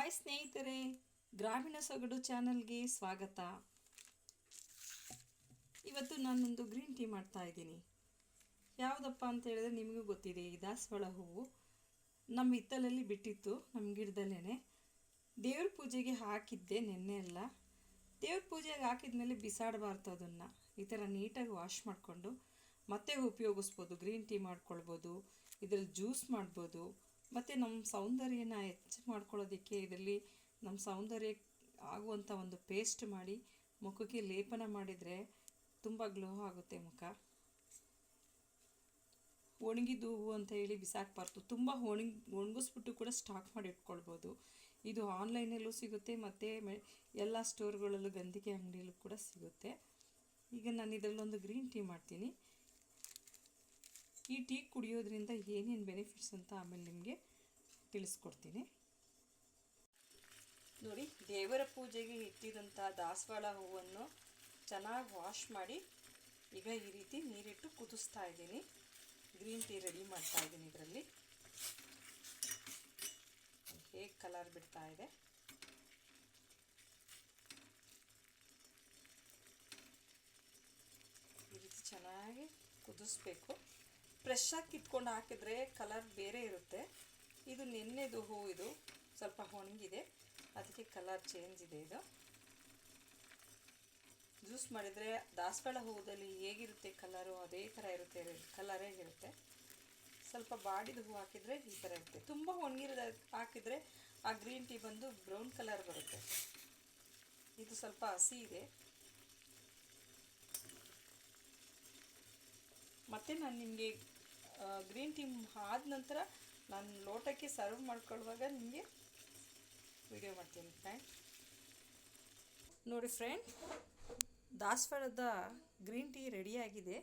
Hi ಸ್ನೇಹಿತರೆ, ಗ್ರಾಮೀಣ ಸೊಗಡು ಚಾನಲ್ಗೆ ಸ್ವಾಗತ. ಇವತ್ತು ನಾನೊಂದು ಗ್ರೀನ್ ಟೀ ಮಾಡ್ತಾ ಇದ್ದೀನಿ. ಯಾವುದಪ್ಪ ಅಂತ ಹೇಳಿದ್ರೆ ನಿಮಗೂ ಗೊತ್ತಿದೆ, ಈ ದಾಸವಾಳ ಹೂವು ನಮ್ಮ ಹಿತ್ತಲಲ್ಲಿ ಬಿಟ್ಟಿತ್ತು, ನಮ್ಮ ಗಿಡದಲ್ಲೇ ದೇವ್ರ ಪೂಜೆಗೆ ಹಾಕಿದ್ದೆ ನೆನ್ನೆ ಎಲ್ಲ ದೇವ್ರ ಪೂಜೆಗೆ ಹಾಕಿದ್ಮೇಲೆ ಬಿಸಾಡಬಾರ್ದು ಅದನ್ನು. ಈ ಥರ ನೀಟಾಗಿ ವಾಶ್ ಮಾಡಿಕೊಂಡು ಮತ್ತೆ ಉಪಯೋಗಿಸ್ಬೋದು, ಗ್ರೀನ್ ಟೀ ಮಾಡ್ಕೊಳ್ಬೋದು, ಇದರಲ್ಲಿ ಜ್ಯೂಸ್ ಮಾಡ್ಬೋದು. ಮತ್ತು ನಮ್ಮ ಸೌಂದರ್ಯನ ಹೆಚ್ಚು ಮಾಡ್ಕೊಳ್ಳೋದಕ್ಕೆ ಇದರಲ್ಲಿ ನಮ್ಮ ಸೌಂದರ್ಯ ಆಗುವಂಥ ಒಂದು ಪೇಸ್ಟ್ ಮಾಡಿ ಮುಖಕ್ಕೆ ಲೇಪನ ಮಾಡಿದರೆ ತುಂಬ ಗ್ಲೋ ಆಗುತ್ತೆ ಮುಖ. ಒಣಗಿದ ಹೂವು ಅಂತ ಹೇಳಿ ಬಿಸಾಕಬಾರ್ದು. ತುಂಬ ಒಣಗಿ, ಒಣಗಿಸ್ಬಿಟ್ಟು ಕೂಡ ಸ್ಟಾಕ್ ಮಾಡಿ ಇಟ್ಕೊಳ್ಬೋದು. ಇದು ಆನ್ಲೈನಲ್ಲೂ ಸಿಗುತ್ತೆ ಮತ್ತು ಮೆ, ಎಲ್ಲ ಸ್ಟೋರ್ಗಳಲ್ಲೂ ಗಂಧಿಗೆ ಅಂಗಡಿಯಲ್ಲೂ ಕೂಡ ಸಿಗುತ್ತೆ. ಈಗ ನಾನು ಇದರಲ್ಲೊಂದು ಗ್ರೀನ್ ಟೀ ಮಾಡ್ತೀನಿ. ಈ ಟೀ ಕುಡಿಯೋದ್ರಿಂದ ಏನೇನು ಬೆನಿಫಿಟ್ಸ್ ಅಂತ ಆಮೇಲೆ ನಿಮಗೆ ತಿಳಿಸ್ಕೊಡ್ತೀನಿ. ನೋಡಿ, ದೇವರ ಪೂಜೆಗೆ ಇಟ್ಟಿದಂಥ ದಾಸವಾಳ ಹೂವನ್ನು ಚೆನ್ನಾಗಿ ವಾಶ್ ಮಾಡಿ ಈಗ ಈ ರೀತಿ ನೀರಿಟ್ಟು ಕುದಿಸ್ತಾ ಇದ್ದೀನಿ. ಗ್ರೀನ್ ಟೀ ರೆಡಿ ಮಾಡ್ತಾ ಇದ್ದೀನಿ ಇದರಲ್ಲಿ. ಹೇಗೆ ಕಲರ್ ಬಿಡ್ತಾ ಇದೆ. ಈ ರೀತಿ ಚೆನ್ನಾಗಿ ಕುದಿಸ್ಬೇಕು. ಫ್ರೆಶ್ ಆಗಿ ಕಿತ್ಕೊಂಡು ಹಾಕಿದ್ರೆ ಕಲರ್ ಬೇರೆ ಇರುತ್ತೆ. ಇದು ನಿನ್ನೆದು ಹೂ ಇದು ಸ್ವಲ್ಪ ಒಣಗಿದೆ ಅದಕ್ಕೆ ಕಲರ್ ಚೇಂಜ್ ಇದೆ ಇದು. ಜ್ಯೂಸ್ ಮಾಡಿದರೆ ದಾಸವಾಳ ಹೂದಲ್ಲಿ ಹೇಗಿರುತ್ತೆ ಕಲರು ಅದೇ ಥರ ಇರುತ್ತೆ ಕಲರೇ ಇರುತ್ತೆ ಸ್ವಲ್ಪ ಬಾಡಿದ ಹೂ ಹಾಕಿದರೆ ಈ ಥರ ಇರುತ್ತೆ. ತುಂಬ ಒಣಗಿರೋದು ಹಾಕಿದರೆ ಆ ಗ್ರೀನ್ ಟೀ ಬಂದು ಬ್ರೌನ್ ಕಲರ್ ಬರುತ್ತೆ. ಇದು ಸ್ವಲ್ಪ ಹಸಿ ಇದೆ. ಮತ್ತು ನಾನು ನಿಮಗೆ ಗ್ರೀನ್ ಟೀ ಆದ ನಂತರ ನಾನು ಲೋಟಕ್ಕೆ ಸರ್ವ್ ಮಾಡ್ಕೊಳ್ಳುವಾಗ ನಿಮಗೆ ವಿಡಿಯೋ ಮಾಡ್ತೀನಿ ಫ್ರೆಂಡ್ ನೋಡಿ ಫ್ರೆಂಡ್ ದಾಸವಾಳದ ಗ್ರೀನ್ ಟೀ ರೆಡಿಯಾಗಿದೆ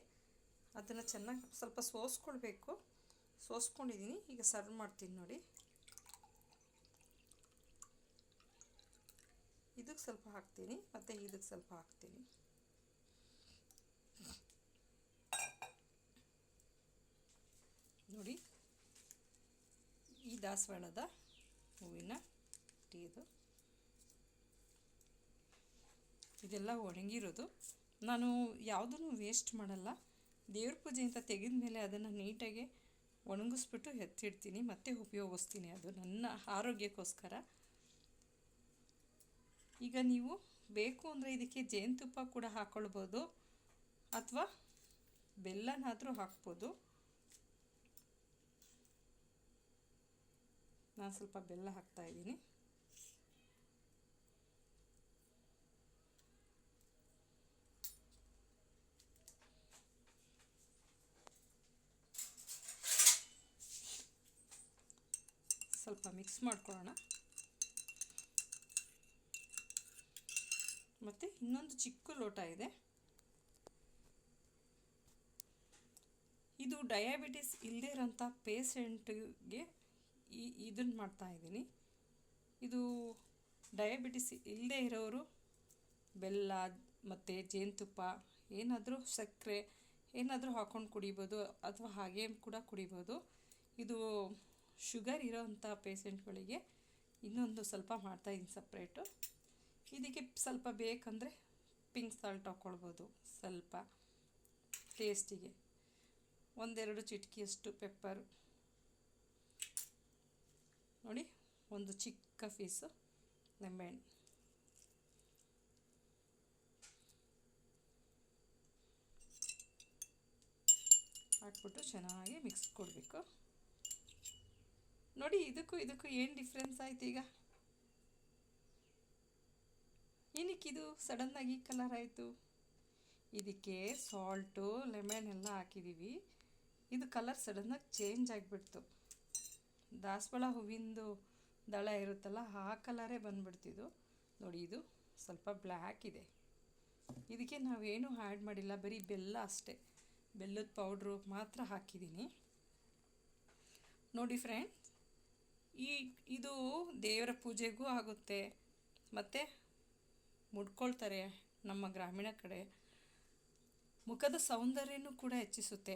ಅದನ್ನು ಚೆನ್ನಾಗಿ ಸ್ವಲ್ಪ ಸೋಸ್ಕೊಳ್ಬೇಕು. ಸೋಸ್ಕೊಂಡಿದ್ದೀನಿ ಈಗ ಸರ್ವ್ ಮಾಡ್ತೀನಿ ನೋಡಿ. ಇದಕ್ಕೆ ಸ್ವಲ್ಪ ಹಾಕ್ತೀನಿ, ಮತ್ತು ಇದಕ್ಕೆ ಸ್ವಲ್ಪ ಹಾಕ್ತೀನಿ ನೋಡಿ ಈ ದಾಸವಾಳದ ಹೂವಿನ ಟೀದು ಇದೆಲ್ಲ ಒಣಗಿರೋದು. ನಾನು ಯಾವುದನ್ನು ವೇಸ್ಟ್ ಮಾಡಲ್ಲ. ದೇವ್ರ ಪೂಜೆ ಅಂತ ತೆಗೆದ ಮೇಲೆ ಅದನ್ನು ನೀಟಾಗಿ ಒಣಗಿಸ್ಬಿಟ್ಟು ಎತ್ತಿಡ್ತೀನಿ, ಮತ್ತೆ ಉಪಯೋಗಿಸ್ತೀನಿ ಅದು ನನ್ನ ಆರೋಗ್ಯಕ್ಕೋಸ್ಕರ. ಈಗ ನೀವು ಬೇಕು ಅಂದರೆ ಇದಕ್ಕೆ ಜೇನುತುಪ್ಪ ಕೂಡ ಹಾಕ್ಕೊಳ್ಬೋದು ಅಥವಾ ಬೆಲ್ಲನಾದರೂ ಹಾಕ್ಬೋದು. ನಾನು ಸ್ವಲ್ಪ ಬೆಲ್ಲ ಹಾಕ್ತಾ ಇದ್ದೀನಿ. ಸ್ವಲ್ಪ ಮಿಕ್ಸ್ ಮಾಡ್ಕೊಳ್ಳೋಣ. ಮತ್ತು ಇನ್ನೊಂದು ಚಿಕ್ಕ ಲೋಟ ಇದೆ. ಇದು ಡಯಾಬಿಟಿಸ್ ಇಲ್ಲದೇ ಇರೋಂಥ ಪೇಷಂಟ್ಗೆ ಈ ಇದನ್ನು ಮಾಡ್ತಾ ಇದ್ದೀನಿ. ಇದು ಡಯಾಬಿಟಿಸ್ ಇಲ್ಲದೇ ಇರೋರು, ಬೆಲ್ಲ ಮತ್ತು ಜೇನುತುಪ್ಪ, ಏನಾದರೂ ಸಕ್ಕರೆ, ಏನಾದರೂ ಹಾಕ್ಕೊಂಡು ಕುಡಿಬೋದು ಅಥವಾ ಹಾಗೆ ಕೂಡ ಕುಡಿಬೋದು. ಇದು ಶುಗರ್ ಇರೋವಂಥ ಪೇಷೆಂಟ್ಗಳಿಗೆ ಇನ್ನೊಂದು ಸ್ವಲ್ಪ ಮಾಡ್ತಾಯಿದ್ದೀನಿ ಸಪ್ರೇಟು. ಇದಕ್ಕೆ ಸ್ವಲ್ಪ ಬೇಕಂದರೆ ಪಿಂಕ್ ಸಾಲ್ಟ್ ಹಾಕ್ಕೊಳ್ಬೋದು ಸ್ವಲ್ಪ ಟೇಸ್ಟಿಗೆ. ಒಂದೆರಡು ಚಿಟಕಿಯಷ್ಟು ಪೆಪ್ಪರು ನೋಡಿ, ಒಂದು ಚಿಕ್ಕ ಪೀಸು ನಿಂಬೆಹಣ್ಣು ಹಾಕ್ಬಿಟ್ಟು ಚೆನ್ನಾಗಿ ಮಿಕ್ಸ್ ಕೊಡಬೇಕು. ನೋಡಿ, ಇದಕ್ಕೂ ಇದಕ್ಕೂ ಏನು ಡಿಫ್ರೆನ್ಸ್ ಆಯ್ತು ಈಗ? ಏನಕ್ಕೆ ಇದು ಸಡನ್ನಾಗಿ ಕಲರ್ ಆಯಿತು? ಇದಕ್ಕೆ ಸಾಲ್ಟು ಲೆಮನ್ ಎಲ್ಲ ಹಾಕಿದ್ದೀವಿ ಇದು ಕಲರ್ ಸಡನ್ನಾಗಿ ಚೇಂಜ್ ಆಗಿಬಿಡ್ತು. ದಾಸವಾಳ ಹೂವಿಂದು ದಳ ಇರುತ್ತಲ್ಲ, ಆ ಕಲರೇ ಬಂದ್ಬಿಡ್ತಿದ್ದು ನೋಡಿ, ಇದು ಸ್ವಲ್ಪ ಬ್ಲ್ಯಾಕ್ ಇದೆ. ಇದಕ್ಕೆ ನಾವೇನು ಆ್ಯಡ್ ಮಾಡಿಲ್ಲ, ಬರೀ ಬೆಲ್ಲ ಅಷ್ಟೇ. ಬೆಲ್ಲದ ಪೌಡ್ರು ಮಾತ್ರ ಹಾಕಿದ್ದೀನಿ. ನೋಡಿ ಫ್ರೆಂಡ್ಸ್ ಈ, ಇದು ದೇವರ ಪೂಜೆಗೂ ಆಗುತ್ತೆ. ಮತ್ತು ಮುಡ್ಕೊಳ್ತಾರೆ ನಮ್ಮ ಗ್ರಾಮೀಣ ಕಡೆ. ಮುಖದ ಸೌಂದರ್ಯನೂ ಕೂಡ ಹೆಚ್ಚಿಸುತ್ತೆ.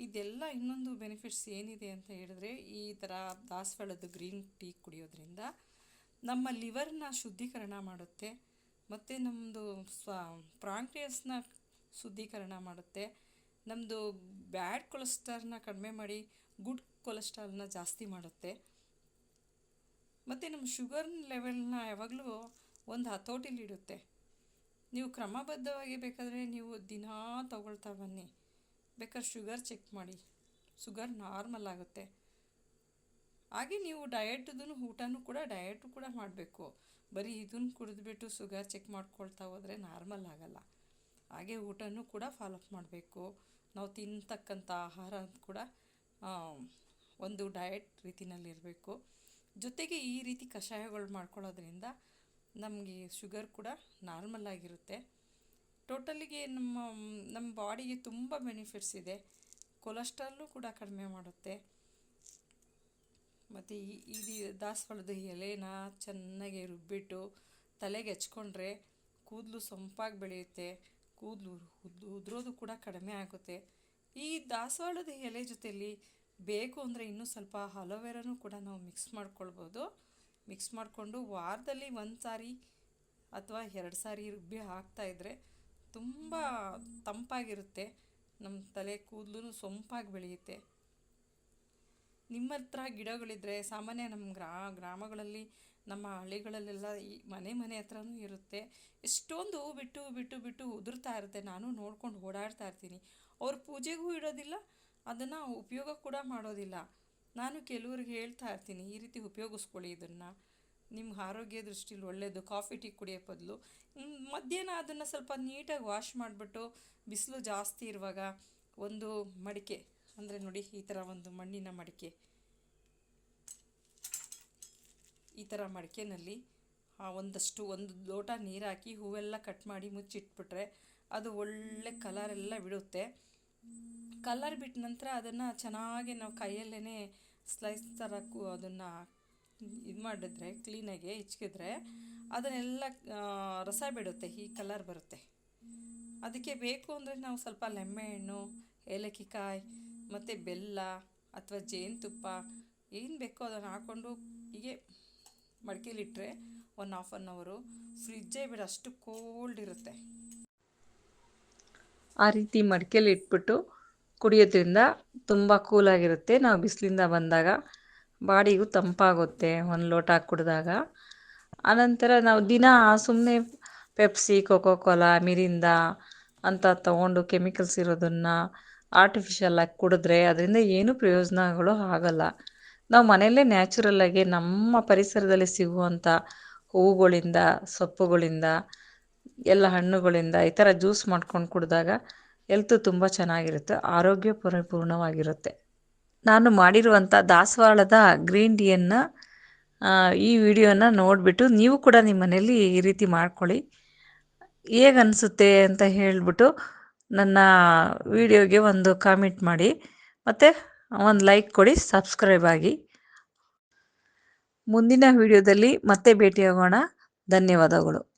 ಇದೆಲ್ಲ ಇನ್ನೊಂದು ಬೆನಿಫಿಟ್ಸ್ ಏನಿದೆ ಅಂತ ಹೇಳಿದ್ರೆ, ಈ ಥರ ದಾಸವಾಳದ ಗ್ರೀನ್ ಟೀ ಕುಡಿಯೋದ್ರಿಂದ ನಮ್ಮ ಲಿವರ್ನ ಶುದ್ಧೀಕರಣ ಮಾಡುತ್ತೆ, ಮತ್ತು ನಮ್ಮದು ಸ್ವ ಪ್ರಾಂಕ್ರಿಯಸ್ನ ಶುದ್ಧೀಕರಣ ಮಾಡುತ್ತೆ. ನಮ್ಮದು ಬ್ಯಾಡ್ ಕೊಲೆಸ್ಟ್ರಾಲ್ನ ಕಡಿಮೆ ಮಾಡಿ ಗುಡ್ ಕೊಲೆಸ್ಟ್ರಾಲ್ನ ಜಾಸ್ತಿ ಮಾಡುತ್ತೆ. ಮತ್ತು ನಮ್ಮ ಶುಗರ್ ಲೆವೆಲ್ನ ಯಾವಾಗಲೂ ಒಂದು ಹತೋಟಿಲಿಡುತ್ತೆ ನೀವು ಕ್ರಮಬದ್ಧವಾಗಿ ಬೇಕಾದರೆ ನೀವು ದಿನಾ ತಗೊಳ್ತಾ ಬನ್ನಿ. ಬೇಕಾದ್ರೆ ಶುಗರ್ ಚೆಕ್ ಮಾಡಿ. ಶುಗರ್ ನಾರ್ಮಲ್ ಆಗುತ್ತೆ. ಹಾಗೆ ನೀವು ಡಯಟ್ದು ಊಟನೂ ಕೂಡ ಡಯಟು ಕೂಡ ಮಾಡಬೇಕು. ಬರೀ ಇದನ್ನು ಕುಡಿದ್ಬಿಟ್ಟು ಶುಗರ್ ಚೆಕ್ ಮಾಡ್ಕೊಳ್ತಾ ಹೋದರೆ ನಾರ್ಮಲ್ ಆಗಲ್ಲ. ಹಾಗೆ ಊಟನೂ ಕೂಡ ಫಾಲೋಅಪ್ ಮಾಡಬೇಕು. ನಾವು ತಿಂತಕ್ಕಂಥ ಆಹಾರ ಕೂಡ ಒಂದು ಡಯಟ್ ರೀತಿನಲ್ಲಿರಬೇಕು. ಜೊತೆಗೆ ಈ ರೀತಿ ಕಷಾಯಗಳು ಮಾಡ್ಕೊಳ್ಳೋದ್ರಿಂದ ನಮಗೆ ಶುಗರ್ ಕೂಡ ನಾರ್ಮಲ್ ಆಗಿರುತ್ತೆ. ಟೋಟಲಿಗೆ ನಮ್ಮ ನಮ್ಮ ಬಾಡಿಗೆ ತುಂಬ ಬೆನಿಫಿಟ್ಸ್ ಇದೆ. ಕೊಲೆಸ್ಟ್ರಾಲು ಕೂಡ ಕಡಿಮೆ ಮಾಡುತ್ತೆ. ಮತ್ತು ಈ ಇದು ದಾಸವಾಳದ ಎಲೆನ ಚೆನ್ನಾಗಿ ರುಬ್ಬಿಟ್ಟು ತಲೆಗೆ ಹಚ್ಕೊಂಡ್ರೆ ಕೂದಲು ಸೊಂಪಾಗಿ ಬೆಳೆಯುತ್ತೆ. ಕೂದಲು ಉದ್ರೋದು ಉದುರೋದು ಕೂಡ ಕಡಿಮೆ ಆಗುತ್ತೆ. ಈ ದಾಸವಾಳದ ಎಲೆ ಜೊತೆಯಲ್ಲಿ ಬೇಕು ಅಂದರೆ ಇನ್ನೂ ಸ್ವಲ್ಪ ಅಲೋವೆರಾನು ಕೂಡ ನಾವು ಮಿಕ್ಸ್ ಮಾಡ್ಕೊಳ್ಬೋದು. ಮಿಕ್ಸ್ ಮಾಡಿಕೊಂಡು ವಾರದಲ್ಲಿ ಒಂದು ಸಾರಿ ಅಥವಾ ಎರಡು ಸಾರಿ ರುಬ್ಬಿ ಹಾಕ್ತಾಯಿದ್ರೆ ತುಂಬ ತಂಪಾಗಿರುತ್ತೆ. ನಮ್ಮ ತಲೆ ಕೂದಲು ಸೊಂಪಾಗಿ ಬೆಳೆಯುತ್ತೆ. ನಿಮ್ಮ ಹತ್ರ ಗಿಡಗಳಿದ್ದರೆ ಸಾಮಾನ್ಯ ನಮ್ಮ ಗ್ರಾ, ಗ್ರಾಮಗಳಲ್ಲಿ ನಮ್ಮ ಹಳ್ಳಿಗಳಲ್ಲೆಲ್ಲ ಈ ಮನೆ ಮನೆ ಹತ್ರನೂ ಇರುತ್ತೆ. ಎಷ್ಟೊಂದು ಹೂ ಬಿಟ್ಟು ಬಿಟ್ಟು ಬಿಟ್ಟು ಉದುರ್ತಾ ಇರುತ್ತೆ. ನಾನು ನೋಡ್ಕೊಂಡು ಓಡಾಡ್ತಾ ಇರ್ತೀನಿ. ಅವ್ರ ಪೂಜೆಗೂ ಇಡೋದಿಲ್ಲ, ಅದನ್ನು ಉಪಯೋಗ ಕೂಡ ಮಾಡೋದಿಲ್ಲ. ನಾನು ಕೆಲವ್ರಿಗೆ ಹೇಳ್ತಾ ಇರ್ತೀನಿ, ಈ ರೀತಿ ಉಪಯೋಗಿಸ್ಕೊಳ್ಳಿ ಇದನ್ನು. ನಿಮ್ಮ ಆರೋಗ್ಯ ದೃಷ್ಟಿಲಿ ಒಳ್ಳೆಯದು ಕಾಫಿ, ಟೀ ಕುಡಿಯೋ ಬದಲು. ಮಧ್ಯಾಹ್ನ ಅದನ್ನು ಸ್ವಲ್ಪ ನೀಟಾಗಿ ವಾಶ್ ಮಾಡಿಬಿಟ್ಟು ಬಿಸಿಲು ಜಾಸ್ತಿ ಇರುವಾಗ ಒಂದು ಮಡಿಕೆ, ಅಂದರೆ ನೋಡಿ ಈ ಥರ ಒಂದು ಮಣ್ಣಿನ ಮಡಿಕೆ. ಈ ಥರ ಮಡಿಕೆನಲ್ಲಿ ಒಂದಷ್ಟು ಒಂದು ಲೋಟ ನೀರು ಹಾಕಿ ಹೂವೆಲ್ಲ ಕಟ್ ಮಾಡಿ ಮುಚ್ಚಿಟ್ಬಿಟ್ರೆ ಅದು ಒಳ್ಳೆ ಕಲರೆಲ್ಲ ಬಿಡುತ್ತೆ. ಕಲರ್ ಬಿಟ್ಟ ನಂತರ ಅದನ್ನು ಚೆನ್ನಾಗಿ ನಾವು ಕೈಯಲ್ಲೇ ಸ್ಲೈಸ್ ಥರಕ್ಕೂ ಅದನ್ನು ಇದು ಮಾಡಿದ್ರೆ ಕ್ಲೀನಾಗಿ ಹಿಚ್ಕಿದ್ರೆ ಅದನ್ನೆಲ್ಲ ರಸ ಬಿಡುತ್ತೆ, ಈ ಕಲರ್ ಬರುತ್ತೆ. ಅದಕ್ಕೆ ಬೇಕು ಅಂದರೆ ನಾವು ಸ್ವಲ್ಪ ಲೆಂಬೆಹಣ್ಣು ಏಲಕ್ಕಿ ಕಾಯಿ, ಮತ್ತು ಬೆಲ್ಲ ಅಥವಾ ಜೇನುತುಪ್ಪ ಏನು ಬೇಕೋ ಅದನ್ನು ಹಾಕ್ಕೊಂಡು ಹೀಗೆ ಮಡಿಕೆಲಿಟ್ಟರೆ ಒನ್ ಹಾಫ್ ಆನ್ ಅವರು ಫ್ರಿಜ್ಜೇ ಬಿಡ, ಅಷ್ಟು ಕೋಲ್ಡ್ ಇರುತ್ತೆ. ಆ ರೀತಿ ಮಡಿಕೆಲಿ ಇಟ್ಬಿಟ್ಟು ಕುಡಿಯೋದ್ರಿಂದ ತುಂಬ ಕೂಲಾಗಿರುತ್ತೆ ನಾವು ಬಿಸಿಲಿಂದ ಬಂದಾಗ ಬಾಡಿಗೂ ತಂಪಾಗುತ್ತೆ ಒಂದು ಲೋಟ ಕುಡಿದಾಗ ಆನಂತರ ನಾವು ದಿನ ಸುಮ್ಮನೆ ಪೆಪ್ಸಿ ಕೊಕೋ ಕೋಲಾ ಮಿರಿಂದ ಅಂತ ತಗೊಂಡು ಕೆಮಿಕಲ್ಸ್ ಇರೋದನ್ನು ಆರ್ಟಿಫಿಷಿಯಲಾಗಿ ಕುಡಿದ್ರೆ ಅದರಿಂದ ಏನೂ ಪ್ರಯೋಜನಗಳು ಆಗಲ್ಲ. ನಾವು ಮನೆಯಲ್ಲೇ ನ್ಯಾಚುರಲ್ಲಾಗಿ ನಮ್ಮ ಪರಿಸರದಲ್ಲಿ ಸಿಗುವಂಥ ಹೂವುಗಳಿಂದ, ಸೊಪ್ಪುಗಳಿಂದ, ಎಲ್ಲ ಹಣ್ಣುಗಳಿಂದ ಈ ಥರ ಜ್ಯೂಸ್ ಮಾಡ್ಕೊಂಡು ಕುಡಿದಾಗ ಹೆಲ್ತ್ ತುಂಬ ಚೆನ್ನಾಗಿರುತ್ತೆ, ಆರೋಗ್ಯ ಪರಿಪೂರ್ಣವಾಗಿರುತ್ತೆ. ನಾನು ಮಾಡಿರುವಂಥ ದಾಸವಾಳದ ಗ್ರೀನ್ ಟೀಯನ್ನು ಈ ವಿಡಿಯೋನ ನೋಡಿಬಿಟ್ಟು ನೀವು ಕೂಡ ನಿಮ್ಮ ಮನೇಲಿ ಈ ರೀತಿ ಮಾಡ್ಕೊಳ್ಳಿ. ಹೇಗೆ ಅನಿಸುತ್ತೆ ಅಂತ ಹೇಳಿಬಿಟ್ಟು ನನ್ನ ವಿಡಿಯೋಗೆ ಒಂದು ಕಾಮೆಂಟ್ ಮಾಡಿ. ಮತ್ತು ಒಂದು ಲೈಕ್ ಕೊಡಿ ಸಬ್ಸ್ಕ್ರೈಬ್ ಆಗಿ. ಮುಂದಿನ ವಿಡಿಯೋದಲ್ಲಿ ಮತ್ತೆ ಭೇಟಿಯಾಗೋಣ. ಧನ್ಯವಾದಗಳು.